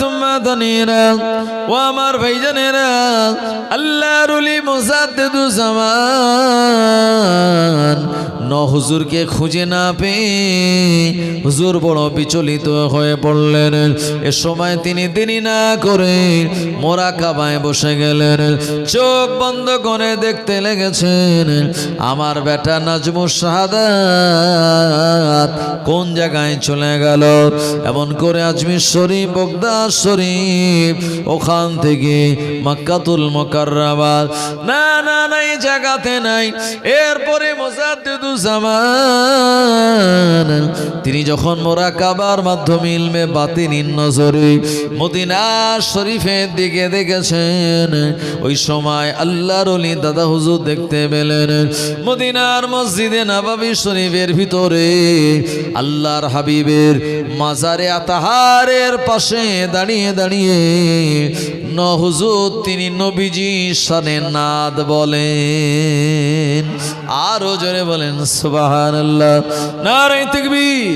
তোমা ধনীরা ও আমার ভাইজানেরা আল্লাহ রুলি মোসাদ্দেদু জামান ন হুজুরকে খুঁজে না পেয়ে হুজুর বড় বিচলিত হয়ে পড়লেন। এ সময় তিনি দেরি না করে মোরা কাবায় বসে গেলেন। চোখ বন্ধ করে দেখতে লেগেছেন, আমার বেটা নাজমুর শাহাদাত কোন জায়গায় চলে গেল? এমন করে আজমির শরীফ, বগদা শরীফ, ওখান থেকে মাক্কাতুল মোকাররাবাদ না না এই জায়গাতে নাই। এরপরে মোজাদ্দুজ্জামান তিনি যখন মোরা কাবার মাধ্যমে ইলমে বাতিনিন নজরে মদিনা শরীফের দিকে দেখেছেন, ওই সময় আল্লাহর অলি দাদা হুজুর দেখতে পেলেন, মদিনার মসজিদে নবাবী শরীফের ভিতরে আল্লাহর হাবিবের মাজারে আতাহারের পাশে দাঁড়িয়ে দাঁড়িয়ে ন হুজুর তিনি নবীজি শানে নাদ বলেন, আরও জোরে বলেন সুবাহান আল্লাহ নারাই তকবীর।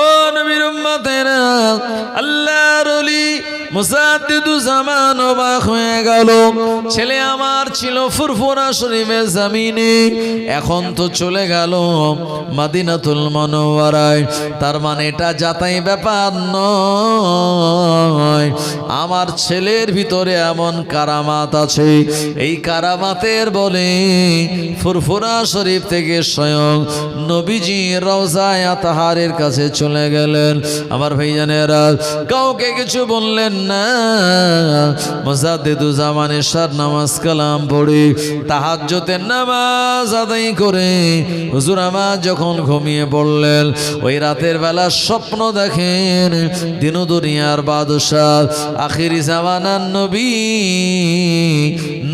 ও নবীর উম্মতেরা, আল্লাহর ওলি মুসাদ্দিদু জামান অবাক হয়ে গেল। ছেলে আমার ছিল ফুরফুরা শরীফের জামিনে, এখন তো চলে গেল মাদিনাতুল মনোয়ারায়। তার মানে এটা যাতাই ব্যাপার নয়। আমার ছেলের ভিতরে এমন কারামাত আছে। এই কারামাতের বলে ফুরফুরা শরীফ থেকে স্বয়ং নবীজি রওজায় আতাহারের কাছে চলে গেলেন। আমার ভাইজানেরা, কাউকে কিছু বললেন না। মোজাদ্দেদু জামানের সার নামাজ কালাম পড়ে তাহাজ্জতের নামাজ আদায় করে হুজুর আমার যখন ঘুমিয়ে পড়লেন, ওই রাতের বেলা স্বপ্ন দেখেন দিন দুনিয়ার বাদশাহ, আখিরি জামানার নবী,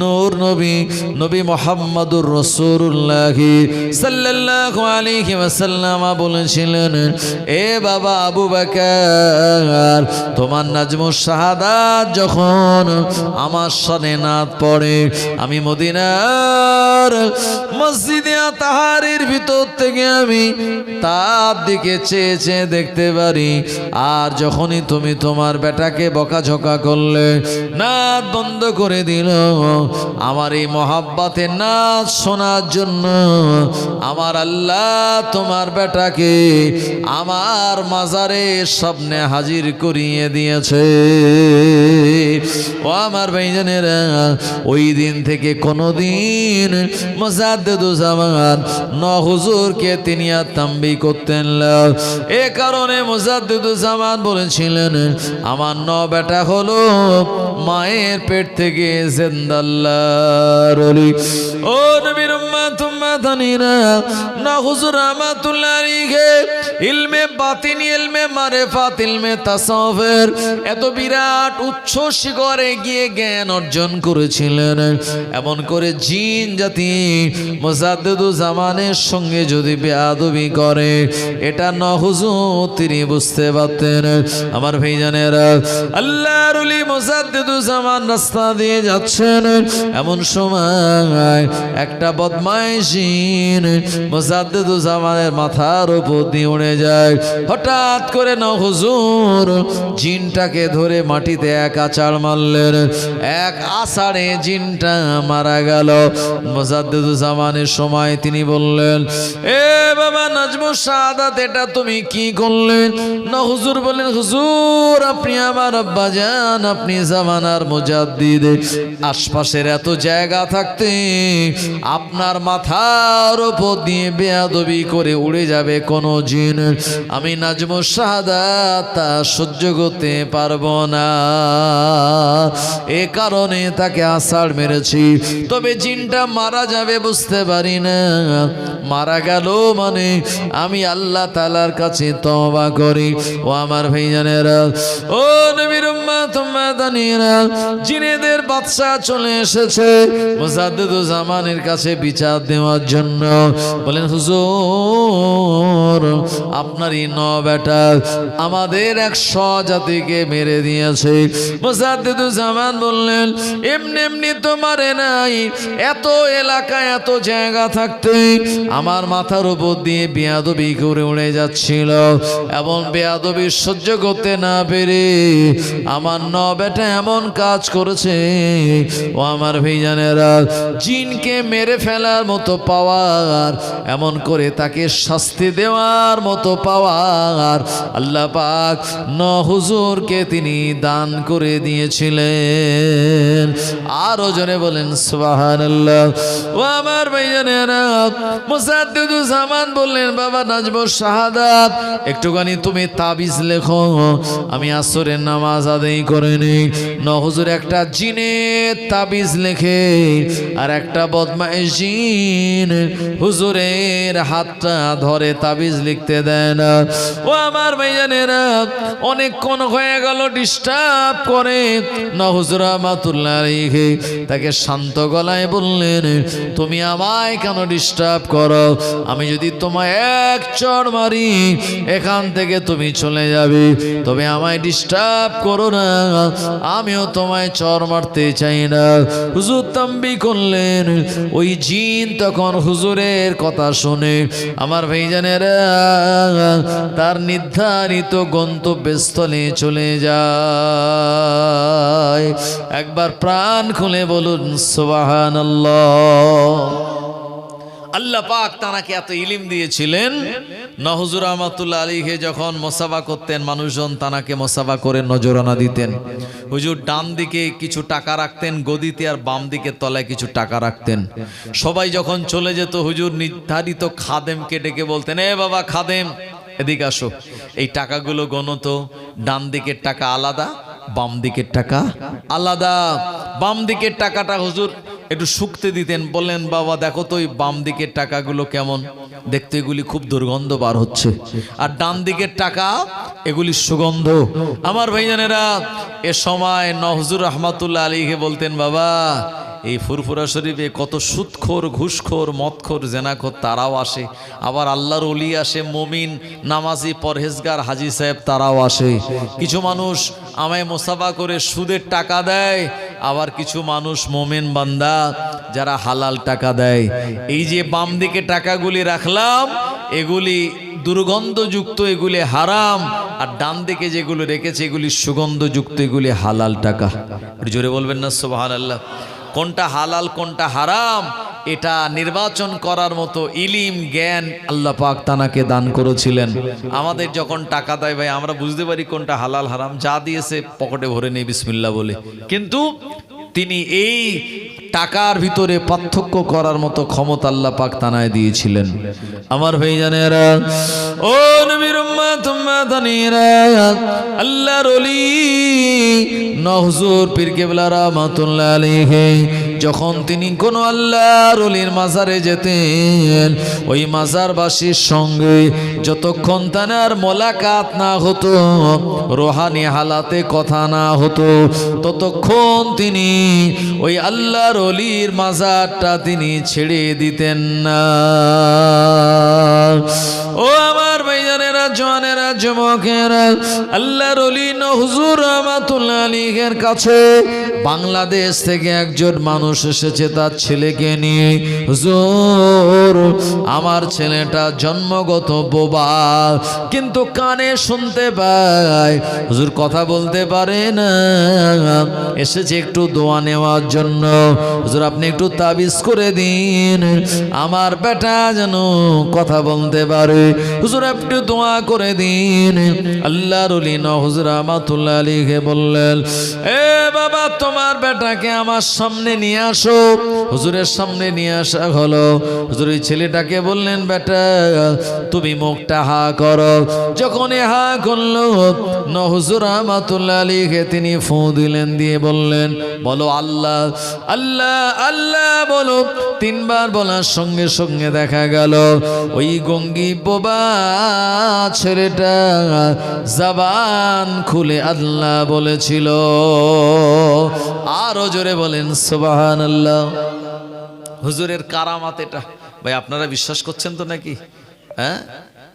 নূর নবী নবী মোহাম্মদুর রসুল্লাহ সাল্লাল্লাহু আলাইহি ওয়াসাল্লাম বলেছিলেন এ বাবা আবু বকর, তোমার নাজমুস শাহাদাত যখন আমার সনে নাত পড়ে, আমি মদিনার মসজিদে তাহারের ভিতর থেকে আমি তার দিকে চেয়ে চেয়ে দেখতে পারি। আর যখনই তুমি তোমার বেটাকে বকাঝকা করলে নাচ বন্ধ করে দিল। আমার এই মহাব্বাতের নাচ শোনার জন্য আমার আল্লাহ তোমার বেটাকে আমার মাজারে সামনে হাজির করিয়ে দিয়েছে। ও আমার ভাইজানেরা ওই দিন থেকে কোনোদিন মোজাদ্দুজামান ন হুজুরকে তিনি আর তাম্বি করতেন। এ কারণে মোজাদ্দুজামান বলেছিলেন, আমার ন বেটা হলো মায়ের পেট থেকে জেন্দাল্লাহর ও নবীর উম্মাত উম্মাতানিরা না হুজুর রাহমাতুল্লাহ আলাইহি, ইলমে বাতিন, ইলমে মারেফাত, ইলমে তাসাউফের এত বিরাট উচ্চ শিখরে গিয়ে জ্ঞান অর্জন করেছিলেন। এমন করে জিন জাতি মোজাদ্দুদু জামানের সঙ্গে যদি বেয়াদবি করে, এটা ন হুজুর তিনি বুঝতে পারতেন। আমার ভাইজানেরা, আল্লাহর ওলি মোজাদ্দুদু জামান রাস্তা দিয়ে যাচ্ছেন। এমন সময় একটা বদমাইশিন মোজাদ্দুদু জামানের মাথার উপর দিয়ে উড়ে যায়। হঠাৎ করে না হুজুর, জিনটাকে ধরে মাটিতে এক আচার মারলেন। এক আষাঢ়ে জিনটা মারা গেল। মোজাদ্দুজামানের সময় তিনি বললেন, এ বাবা নাজমু সাদাত এটা তুমি কি করলেন? না, হুজুর বললেন, হুজুর, আপনি আমার আব্বা যান আপনি জামানার মুজাদ্দিদ। আশপাশের এত জায়গা থাকতে আপনার মাথার উপর দিয়ে বেয়াদবি করে উড়ে যাবে কোনো জিন। আমি নাজমু শাহাদাত, তা সহ্য করতে পারব না। এ কারণে তাকে আষাঢ় মেরেছি। তবে জিনটা মারা যাবে বুঝতে পারি না। মারা গেল মানে আমি আল্লাহ তালার কাছে তবা করি। ও আমার ভাইজানেরা, ও নবীর উম্মাত, উম্মাদানিরা, জিনেদের বাদশা চলে এসেছে জামানের কাছে বিচার দেওয়ার জন্য। বলেন, হুজুর, আপনার এই ন বেটা আমাদের এক জাতিকে মেরে দিয়েছে। জামান বললেন, এমনি এমনি তো মারে নাই, এত এলাকা, এত জায়গা থাকতে আমার মাথার উপর দিয়ে বেয়াদবি করে উড়ে যাচ্ছিল। এবং বেয়াদবি সহ্য করতে না পেরে আমার ন বেটা এমন কাজ করেছে, ও আমার ভিজানেরা জিনকে মেরে ফেলার মতো পাওয়ার, এমন করে তাকে শাস্তি দেওয়ার মতো পাওয়ার আল্লাহ পাক ন হুজুরকে তিনি দান করে দিয়েছিলেন। আরও জনে বলেন সুবাহান বললেন, বাবা নাজব একটুখানি তুমি তাবিজ লেখো, আমি আসরের নামাজ করে নেই। একটা জিনের তাবিজ লেখে, আর একটা বদমাইশ জিন হুজুরের হাতটা ধরে তাবিজ লিখতে দেয় না। ও আমার ভাইজানেরা, অনেকক্ষণ হয়ে গেল ডিস্টার্ব করে, না হুজুর রহমাতুল্লাহ তাকে শান্ত গলায় বললেন, তুমি আমায় কেন ডিস্টার্ব করো? আমি যদি তোমায় এক চড় মারি, এখান থেকে তুমি চলে যাবে। তবে আমায় ডিস্টার্ব করো না। আমিও তোমায় চর মারতে চাই না। হুজুর তাম্বি করলেন। ওই জিন তখন হুজুরের কথা শুনে, আমার ভাইজানেরা, তার নির্ধারিত গন্তব্যস্থলে চলে যায়। একবার প্রাণ খুলে বলুন সোবাহান আল্লাহ পাক তানাকে এত ইলিম দিয়েছিলেন। নহজুর রহমাতুল্লাহ আলীকে যখন মোসাফা করতেন, মানুষজন তানাকে মোসাফা করে নজরানা দিতেন। হুজুর ডান দিকে কিছু টাকা রাখতেন, গদিতে আর বাম দিকে তলায় কিছু টাকা রাখতেন। সবাই যখন চলে যেত, হুজুর নির্ধারিত খাদেমকে ডেকে বলতেন, এ বাবা খাদেম, এদিকে আসো। এই টাকাগুলো গণত ডান দিকের টাকা আলাদা বাম দিকের টাকা? আলাদা। বাম দিকের টাকাটা হুজুর একটু শুকতে দিতেন। বললেন, বাবা, দেখো তো ওই বাম দিকের টাকাগুলো কেমন? দেখতে এগুলি খুব দুর্গন্ধ বার হচ্ছে। আর ডান দিকের টাকা, এগুলি সুগন্ধ। আমার ভাইজানেরা, এ সময় নহজুর রহমাতুল্লাহ আলীকে বলতেন, বাবা, এই ফুরফুরা শরীফে কত সুৎখোর, ঘুষখোর, মদখোর, জেনাখোর, তারাও আসে। আবার আল্লাহর অলি আসে, মমিন, নামাজি, পরহেজগার, হাজি সাহেব, তারাও আসে। কিছু মানুষ আমায় মোসাফা করে সুদের টাকা দেয়। আবার কিছু মানুষ মোমেন বান্দা যারা হালাল টাকা দেয়। এই যে বাম দিকে টাকাগুলি রাখলাম, এগুলি দুর্গন্ধযুক্ত, এগুলি হারাম। আর ডান দিকে যেগুলো রেখেছে, এগুলি সুগন্ধযুক্ত, এগুলি হালাল টাকা। জোরে বলবেন না সোবাহান আল্লাহ কোনটা হালাল, কোনটা হারাম? এটা নির্বাচন করার মতো ইলিম, জ্ঞান আল্লাহ পাক তানাকে দান করেছিলেন। আমাদের যখন টাকা দেয় ভাই, আমরা বুঝতে পারি কোনটা হালাল, হারাম, যা দিয়েছে পকেটে ভরে নেই বিসমিল্লা বলে। কিন্তু তিনি এই টাকার ভিতরে পার্থক্য করার মতো ক্ষমতা আল্লাহ পাক তানায় দিয়েছিলেন। আমার ভাই জানেরা ও নবীর আল্লাহর ওলি নহজুর পীর কেবলা রাহমাতুল্লাহ আলাইহি যখন তিনি কোন আল্লাহর ওলির মাজারে যেতেন, ওই মাজারবাসীর সঙ্গে যতক্ষণ তানার মোলাকাত না হতো, রোহানি হালাতে কথা না হতো, ততক্ষণ তিনি ওই আল্লাহর অলির মাজারটা তিনি ছেড়ে দিতেন না। ও আমার ভাইজানেরা জওয়ানেরা যুবকেরা, আল্লাহর অলি হুজুর রহমাতুল্লাহ আলীর কাছে বাংলাদেশ থেকে একজন মানুষ এসেছে তার ছেলেকে নিয়ে। হুজুর, আমার ছেলেটা জন্মগত বোবা কিন্তু কানে শুনতে পায়। হুজুর, কথা বলতে পারে না। এসেছে একটু দোয়া নেওয়ার জন্য। হুজুর, আপনি একটু তাবিজ করে দিন। আমার বেটা যেন কথা বলতে পারে। হুজুর, আপনি দোয়া করে দিন। আল্লাহ রলিন হুজুর আমাতুল্লাহ আলীকে বললেন, এ বাবা, তোমার বেটাকে আমার সামনে নিয়ে আসো। হুজুরের সামনে নিয়ে আসা হলো। হুজুর ছেলেটাকে বললেন, বেটা, তুমি মুখটা হা করো। যখন হা করল নহজুর রহমাতুল্লাহ আলীকে তিনি ফু দিলেন, দিয়ে বললেন, বলো আল্লাহ আল্লাহ আল্লাহ, বলো। তিনবার বলার সঙ্গে সঙ্গে দেখা গেল, ওই গঙ্গি বোবা ছেলেটা জাবান খুলে আল্লাহ বলেছিল আরও জোরে বলেন সুবাহান আল্লাহ হুজুরের কারামাত এটা। ভাই আপনারা বিশ্বাস করছেন তো নাকি? হ্যাঁ?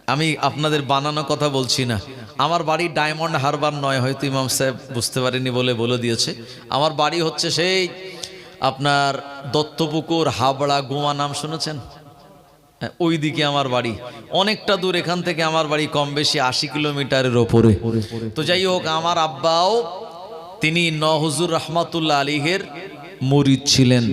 আমি আপনাদের বানানো কথা বলছি না। আমার বাড়ি ডায়মন্ড হারবার নয় হয়তো ইমাম সাহেব বুঝতে পারেনি বলে বলে দিয়েছে। আমার বাড়ি হচ্ছে সেই আপনার দত্তপুকুর হাবড়া গোয়া নাম শুনেছেন? হ্যাঁ, ওই দিকে আমার বাড়ি। অনেকটা দূর এখান থেকে আমার বাড়ি কম বেশি আশি কিলোমিটারের ওপরে। তো যাই হোক আমার আব্বাও তিনি নহজুর রহমাতুল্লাহ আলীহের মুরিদ ছিলেন।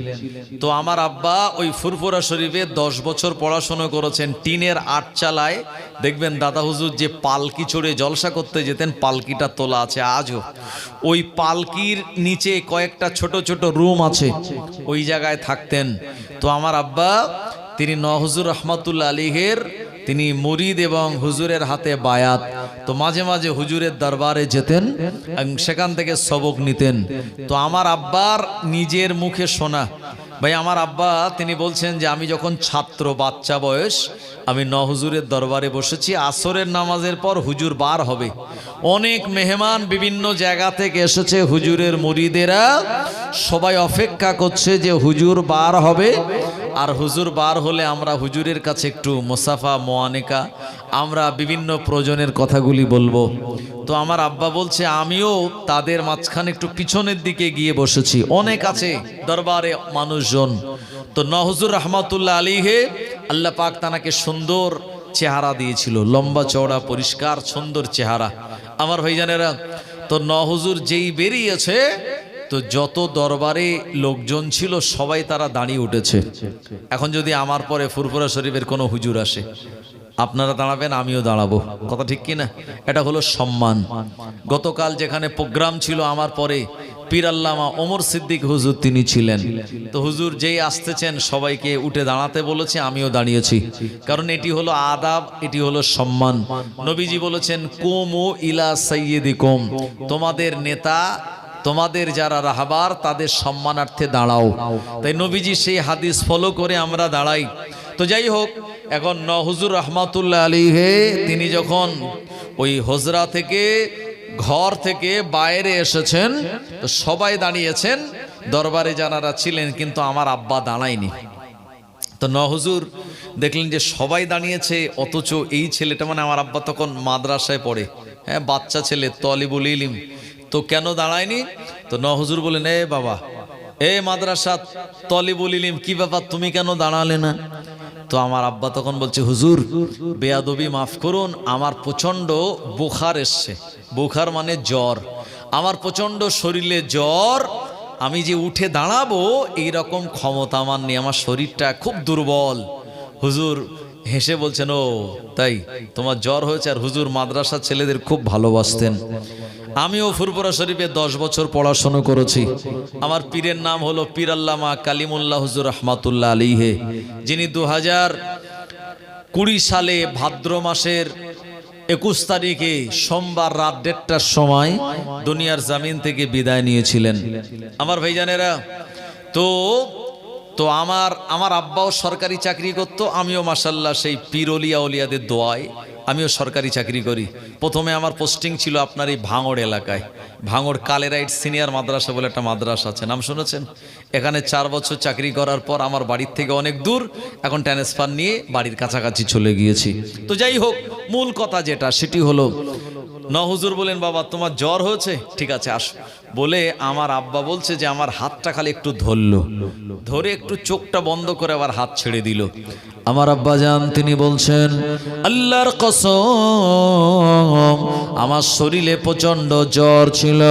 তো আমার আব্বা ওই ফুরফুরা শরীফে দশ বছর পড়াশোনা করেছেন, টিনের আট চালায়। দেখবেন দাদা হুজুর যে পালকি চড়ে জলসা করতে যেতেন, পালকিটা তোলা আছে আজও। ওই পালকির নিচে কয়েকটা ছোট ছোট রুম আছে, ওই জায়গায় থাকতেন। তো আমার আব্বা তিনি নহজুর রহমাতুল্লা আলীহের তিনি মুরিদ এবং হুজুরের হাতে বায়াত। তো মাঝে মাঝে হুজুরের দরবারে যেতেন এবং সেখান থেকে সবক নিতেন। তো আমার আব্বার নিজের মুখে শোনা। ভাই, আমার আব্বা, তিনি বলছেন যে আমি যখন ছাত্র, বাচ্চা বয়স, আমি নহুজুরের দরবারে বসেছি। আসরের নামাজের পর হুজুর বার হবে। অনেক মেহমান বিভিন্ন জায়গা থেকে এসেছে হুজুরের মুরিদেরা। সবাই অপেক্ষা করছে যে হুজুর বার হবে। আর হুজুর বার হলে আমরা হুজুরের কাছে একটু মোসাফা, মোয়ানেকা, আমরা বিভিন্ন প্রয়োজনের কথাগুলি বলব। তো আমার আব্বা বলছে, আমিও তাদের মাঝখানে একটু পিছনের দিকে গিয়ে বসেছি। অনেক আছে দরবারে মানুষজন। তো নহজুর রহমাতুল্লাহ আলীহে আল্লাহ পাক তানাকে সুন্দর চেহারা দিয়েছিল। লম্বা চওড়া, পরিষ্কার, সুন্দর চেহারা। আমার ভাইজানেরা, তো নহজুর যেই বেরিয়েছে তো যত দরবারে লোকজন ছিল, সবাই তারা দাঁড়িয়ে উঠেছে। এখন যদি আমার পরে ফুরফুরা শরীফের কোনো হুজুর আসে, আপনারা দাঁড়াবেন, আমিও দাঁড়াবো। কথা ঠিক কিনা? এটা হলো সম্মান। গতকাল যেখানে প্রোগ্রাম ছিল আমার পরে, পীর আল্লামা ওমর সিদ্দিক হুজুর তিনি ছিলেন। তো হুজুর যেই আসতেছেন, সবাইকে উঠে দাঁড়াতে বলেছে, আমিও দাঁড়িয়েছি। কারণ এটি হলো আদাব, এটি হলো সম্মান। নবীজি বলেছেন, কুমু ইলা সৈয়দি কোম তোমাদের নেতা তোমাদের যারা রাহাবার, তাদের সম্মানার্থে দাঁড়াও। তাই নবীজি সেই হাদিস ফলো করে আমরা দাঁড়াই। তো যাই হোক, এখন নহজুর রহমাতুল্লাহ আলী হে তিনি যখন ওই হজরা থেকে ঘর থেকে বাইরে এসেছেন, তো সবাই দাঁড়িয়েছেন, দরবারে যারা ছিলেন, কিন্তু আমার আব্বা দাঁড়ায়নি। তো নহজুর দেখলেন যে সবাই দাঁড়িয়েছে, অথচ এই ছেলেটা মানে আমার আব্বা তখন মাদ্রাসায় পড়ে। হ্যাঁ বাচ্চা ছেলে, তলিবুল ইলিম। তো কেন দাঁড়ায়নি? তো ন হুজুর বলেন এ বাবা, এ মাদ্রাসা, তলিবুল ইলিম, কি ব্যাপার? তুমি কেন দাঁড়ালে না? তো আমার আব্বা তখন বলছে, হুজুর, বেয়াদবি মাফ করুন, আমার প্রচণ্ড বোখার এসছে। বোখার মানে জ্বর। আমার প্রচণ্ড শরীরে জ্বর। আমি যে উঠে দাঁড়াবো এই রকম ক্ষমতা আমার নেই, আমার শরীরটা খুব দুর্বল। হুজুর হেসে বলছেন, ও, তাই, তোমার জ্বর হয়েছে, আর হুজুর মাদ্রাসা ছেলেদের খুব ভালোবাসতেন। আমিও ফুরপুরা শরীফে দশ বছর পড়াশোনা করেছি। আমার পীরের নাম হলো পীর আল্লামা কালিমুল্লাহ হুজুর রহমাতুল্লাহ আলীহে যিনি দু হাজার কুড়ি সালে ভাদ্র মাসের একুশ তারিখে সোমবার রাত দেড়টার সময় দুনিয়ার জামিন থেকে বিদায় নিয়েছিলেন। আমার ভাইজানেরা, তো তো আমার আমার আব্বাও সরকারি চাকরি করতো, আমিও মাসাল্লাহ সেই পিরলিয়া উলিয়াদের দোয়ায়। আমিও সরকারি চাকরি করি। প্রথমে আমার পোস্টিং ছিল আপনার এই ভাঙড় এলাকায়। ভাঙড় কালেরাইট সিনিয়র মাদ্রাসা বলে একটা মাদ্রাসা আছে। নাম শুনেছেন? এখানে চার বছর চাকরি করার পর আমার বাড়ির থেকে অনেক দূর এখন ট্রান্সফার নিয়ে বাড়ির কাছাকাছি চলে গিয়েছি। তো যাই হোক, মূল কথা যেটা, সেটি হলো নহুজুর বলেন, বাবা, তোমার জ্বর হয়েছে? ঠিক আছে, আসো। বলে আমার আব্বা বলছে যে, আমার হাতটা খালি একটু ধরলো। ধরে একটু চোখটা বন্ধ করে আবার হাত ছেড়ে দিল। আমার আব্বা যান তিনি বলছেন, আল্লাহর কসম, আমার শরীরে প্রচণ্ড জ্বর ছিল।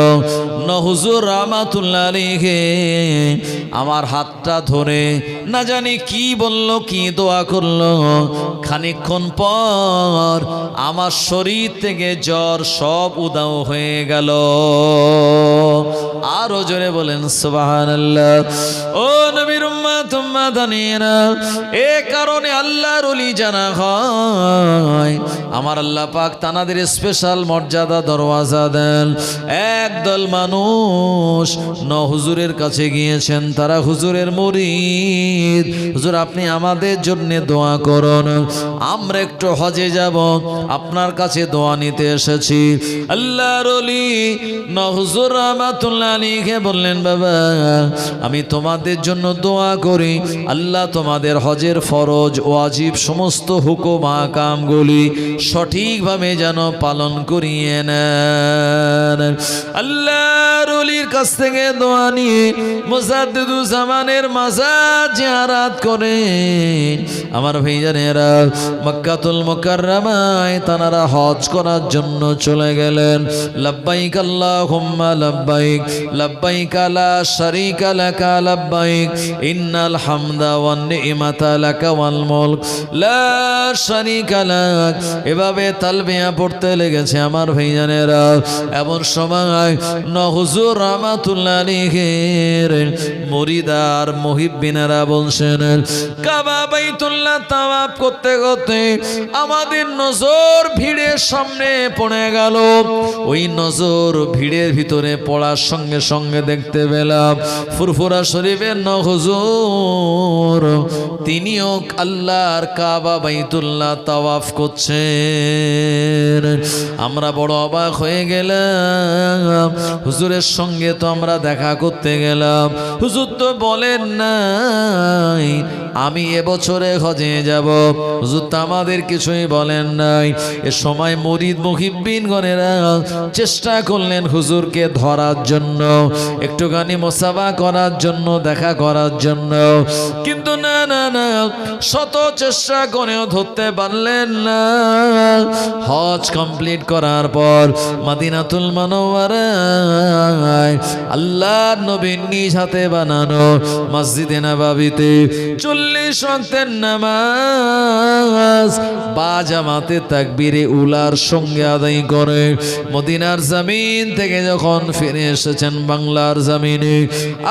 নহুজুর রামাতুল্লাহ আলাইহি, আমার হাতটা ধরে না জানি কি বলল, কি দোয়া করল। খানিকক্ষণ পর আমার শরীর থেকে জ্বর সব উদাও হয়ে গেল। আরও জোরে বলেন, সুবহানাল্লাহ। ও নবীর উম্মাত উম্মাদানিনা এ কারণে আল্লাহর ওলি জানা হয়। আমার আল্লাহ পাক তানাদের স্পেশাল মর্যাদা, দরওয়াজা দেন। একদল মানুষ ন হুজুরের কাছে গিয়েছেন, তারা হুজুরের মরিদ। হুজুর, আপনি আমাদের জন্য দোয়া করুন। আমরা একটু হজে যাব, আপনার কাছে দোয়া নিতে এসেছি। আল্লাহর ওলি ন হুজুর রহমাতুল্লাহ বললেন, বাবা, আমি তোমাদের জন্য দোয়া করি। আল্লাহ তোমাদের হজের ফরজ ফরজ ওয়াজিব সমস্ত হুকুম, আকামগুলি সঠিকভাবে যেন পালন করিয়ে নেন। আল্লাহর অলির কাছ থেকে দোয়া নিয়ে মোসাদ্দুজ্জামানের মাজার জিয়ারাত করে আমার ভাইজানেরা, মক্কাতুল মুকাররমায় তানারা হজ করার জন্য চলে গেলেন। লাব্বাইক আল্লাহুম্মা লাব্বাইক লাব্বাইক লা শারীকা লাকা লাব্বাইক, ইন্নাল হামদা ওয়ান নি'মাতা লাকা ওয়াল মুলক লা শারীকা লাক পড়তে লেগেছে আমার ভাইজানেরা। এমন সময় নহুজুর রহমাতুল্লাহ মুরিদার মুহিব্বিনারা বলছেন, কাবা বাইতুল্লাহ তাওয়াফ করতে করতে আমাদের নজর ভিড়ের সামনে পড়ে গেল। ওই নজর ভিড়ের ভিতরে পড়ার সঙ্গে সঙ্গে দেখতে পেলাম। ফুরফুরা শরীফের নহুজুর তিনিও আল্লাহর কাবা বাইতুল্লাহ তাওয়াফ করছেন। আমরা বড় অবাক হয়ে গেলাম। হুজুরের সঙ্গে তো আমরা দেখা করতে গেলাম। হুজুর তো বলেন নাই, আমি এবছরে হজে যাব। হুজুর তো আমাদের কিছুই বলেন নাই। এ সময় মরিদ মুহিব্বিন গণেরা চেষ্টা করলেন হুজুরকে ধরার জন্য, একটুখানি মোসাফা করার জন্য, দেখা করার জন্য। কিন্তু না না না শত চেষ্টা করেও ধরতে পারলেন না। হজ কমপ্লিট করার পর মাদিনাতুল মানওয়ারায় আল্লাহ নবীন নিজ হাতে বানানো মসজিদে নবাবিতে চল্লিশ ওয়াক্তের নামাজ বা জামাতে তাকবীরে উলার সঙ্গে আদায় করে। মদিনার জামিন থেকে যখন ফিরে এসেছেন বাংলার জামিনে,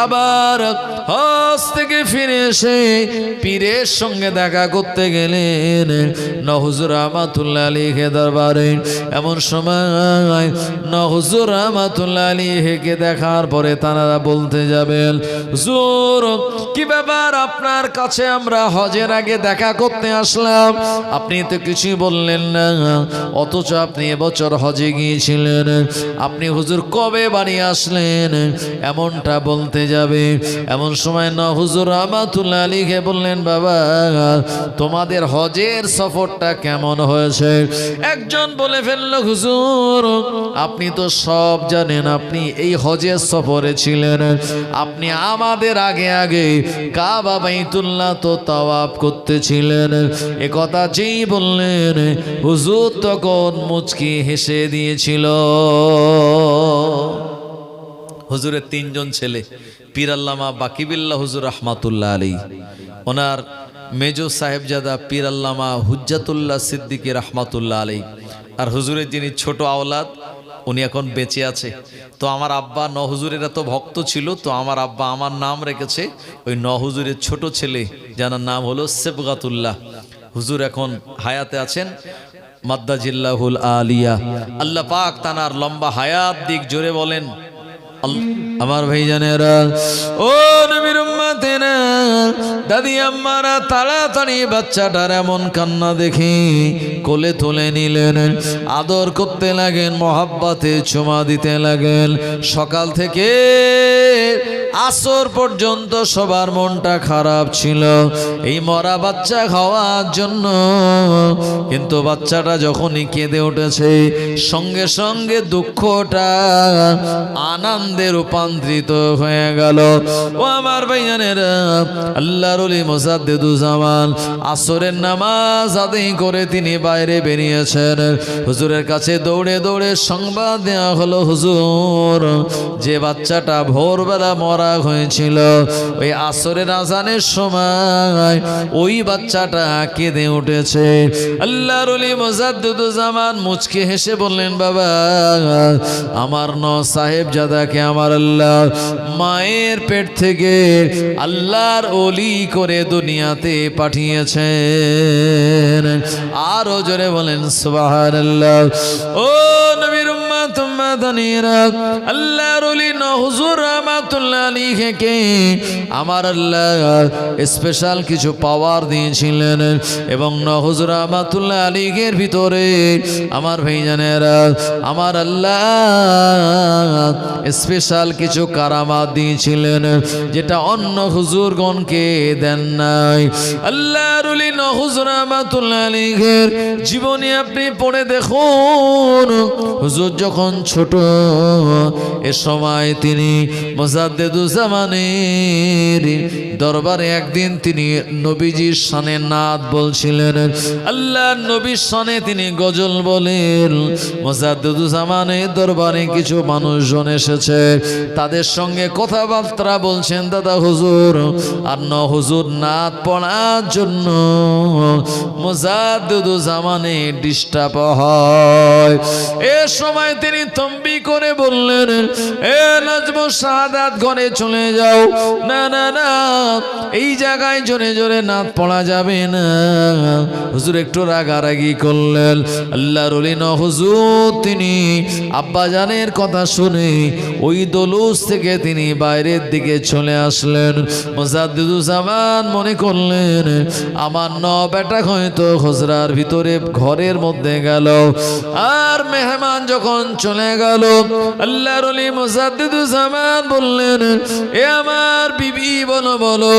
আবার হজ থেকে ফিরে এসে পীরের সঙ্গে দেখা করতে গেলেন। নহুজুর রহমাতুল্লাহ আলীকে দরবারে। এমন সময় নহুজুর রহমাতুল্লাহ আলীকে দেখার পরে তারা বলতে যাবেন, হুজুর, কি ব্যাপার আপনার কাছে আমরা হজের আগে দেখা করতে আসলাম? আপনি তো কিছুই বললেন না। অথচ আপনি এবছর হজে গিয়েছিলেন। আপনি হুজুর কবে বাড়ি আসলেন? এমনটা বলতে যাবে। এমন সময় না হুজুর রহমাতুল্লাহ আলীকে বললেন, বাবা তোমাদের হজের সফরটা কেমন হয়েছে? একজন বলে ফেলল, হুজুর, আপনি তো সব জানেন, আপনি এই হজের সফরে ছিলেন। আপনি আমাদের আগে আগে কাবা বাইতুল্লাহ তো তাওয়াব করতেছিলেন। এ কথা যেই বললেন, হুজুর তখন মুচকি হেসে দিয়েছিল। হুজুরের তিনজন ছেলে, পীর আল্লামা বাকিবিল্লা হুজুর রহমাতুল্লাহ আলী ওনার মেজো সাহেবজাদা পীর আল্লামা হুজ্জাতুল্লাহ সিদ্দিকী রহমাতুল্লাহ আলী আর হুজুরের যিনি ছোট আওলাদ, উনি এখন বেঁচে আছে। তো আমার আব্বা নহুজুরের এত ভক্ত ছিল, তো আমার আব্বা আমার নাম রেখেছে। ওই নহুজুরের ছোট ছেলে যার নাম হলো সেবগাতুল্লাহ। হুজুর এখন হায়াতে আছেন। মাদ্দাজিল্লাহুল আলিয়া। আল্লাহ পাক তানার লম্বা হায়াত দিক জোরে বলেন আল- ভাই ভাইজানেরা, ও নবীর দাদি আম্মারা, তাড়াতাড়ি বাচ্চাটার এমন কান্না দেখি কোলে তুলে নিলেন, আদর করতে লাগেন, মহাব্বাতে চুমা দিতে লাগেন। সকাল থেকে আসর পর্যন্ত সবার মনটা খারাপ ছিল। এই মরা বাচ্চা খাওয়ার জন্য। কিন্তু বাচ্চাটা যখনই কেঁদে উঠেছে, সঙ্গে সঙ্গে দুঃখটা আনন্দে রূপান্তরিত হয়ে গেল। ও আমার ভাইজানেরা, আল্লাহর অলি মোসাদ্দেদুজ্জামান আসরের নামাজ আদায় করে তিনি বাইরে বেরিয়েছেন। হুজুরের কাছে দৌড়ে দৌড়ে সংবাদ দেওয়া হলো, হুজুর, যে বাচ্চাটা ভোরবেলা মরা হয়েছিল। ওই আসরের আজানের সময় ওই বাচ্চাটা কেঁদে উঠেছে। আল্লাহর অলি মোজাদ্দুজ্জামান মুচকে হেসে বললেন, বাবা, আমার ন সাহেব জাদাকে আমার আল্লাহ মায়ের পেট থেকে আল্লাহর অলি করে দুনিয়াতে পাঠিয়েছেন। আরও জোরে বলেন, সুবহানাল্লাহ। ও নবীর উম্মাত উম্মাত জানিরা আল্লাহ রলি হুজুর আমার আল্লাহ স্পেশাল কিছু পাওয়ার দিয়েছিলেন। এবং ভিতরে আমার আমার আল্লাহ স্পেশাল কিছু কারামাত দিয়েছিলেন, যেটা অন্য হুজুরগণকে দেন নাই। আল্লাহ রুলি জীবনী আপনি পড়ে দেখুন। হুজুর যখন ছোট এ সময় তিনি মোজাদ্দেদুজ্জামানের দরবারে একদিন তিনি নবীজির সানে নাদ বলছিলেন আল্লাহ নবীর সানে তিনি গজল বলেন। মোজাদ্দেদুজ্জামানের দরবারে কিছু মানুষজন এসেছে, তাদের সঙ্গে কথাবার্তা বলছেন, দাদা হুজুর, আর ন হুজুর নাদ পড়ার জন্য মোজাদ্দেদুজ্জামানে ডিস্টার্ব হয়। এ সময় তিনি তম্বি করে বললেন, এ নাজম শাহাদাত ঘরে চলে যাও। না না না, এই জায়গায় জোরে জোরে নাত পড়া যাবে না। হুজুর একটু রাগারাগি করলেন। আল্লাহ রলিন হুজুর তিনি আব্বাজানের কথা শুনে ওই দলুস থেকে তিনি বাইরের দিকে চলে আসলেন। মোজাদ্দুজ্জামান মনে করলেন, আমার ন বেটা হয়তো হজরার ভিতরে ঘরের মধ্যে গেল। আর মেহমান যখন চলে গেল, আল্লাহ রলি মোজাদ্দুজ্জামান বললেন এ আমার বিবি, বলো বলো,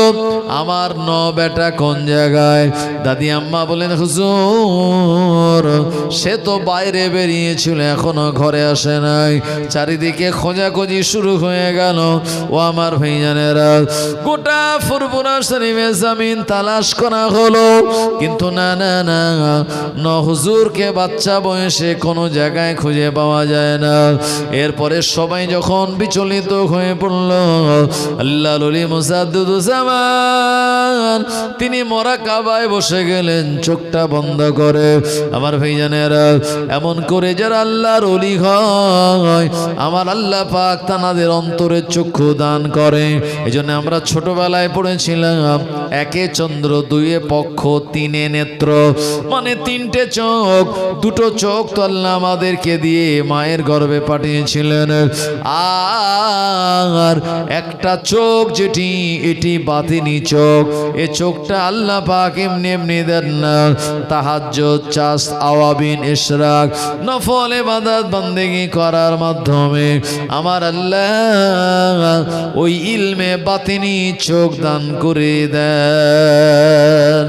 আমার ন বেটা কোন জায়গায়? দাদি আম্মা বলেন, হুজুর, সে তো বাইরে বেরিয়েছিল, এখনও ঘরে আসে নাই। চারিদিকে খোঁজাখুঁজি শুরু হয়ে গেল। ও আমার ভাইজানেরা, গোটা ফুরপুরা শরীফে জামিন তালাশ করা হলো। কিন্তু না না না, ন হুজুরকে বাচ্চা বয়সে কোনো জায়গায় খুঁজে পাওয়া যায় না। এরপরে সবাই যখন বিচলিত হয়ে পড়ল। আল্লাহ ললি মুসাদ্দুজ্জামান তিনি মরা কাবায় বসে গেলেন, চোখটা বন্ধ করে। আমার ভাইজানেরা, এমন করে যারা আল্লাহর অলি হয়, আমার আল্লাহ পাক তানাদের অন্তরে চক্ষু দান করে। এই জন্য আমরা ছোটবেলায় পড়েছিলাম, একে চন্দ্র, দুয়ে পক্ষ, তিনে নেত্র। মানে তিনটে চোখ, দুটো চোখ তো আল্লাহ আমাদেরকে দিয়ে মায়ের গর্ভে পাঠিয়েছিলেন। আর একটা চোখ যেটি, এটি বাতিনি চোখ। এ চোখটা আল্লাহ পাক এমনি এমনি দেন না। তাহাজ্য চাষ আওয়াবিন, ইশরাক, নফল, ইবাদত, বান্দেগি করার মাধ্যমে আমার আল্লাহ ওই ইলমে বাতিনি চোখ দান করে দেন।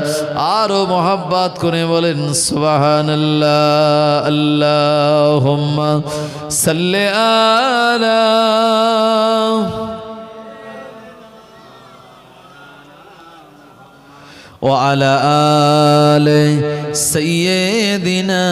আরও মোহাব্বত করে বলেন সুবাহান আল্লাহ আল্লাহ সাল্লে আলা وعلى آل سيدنا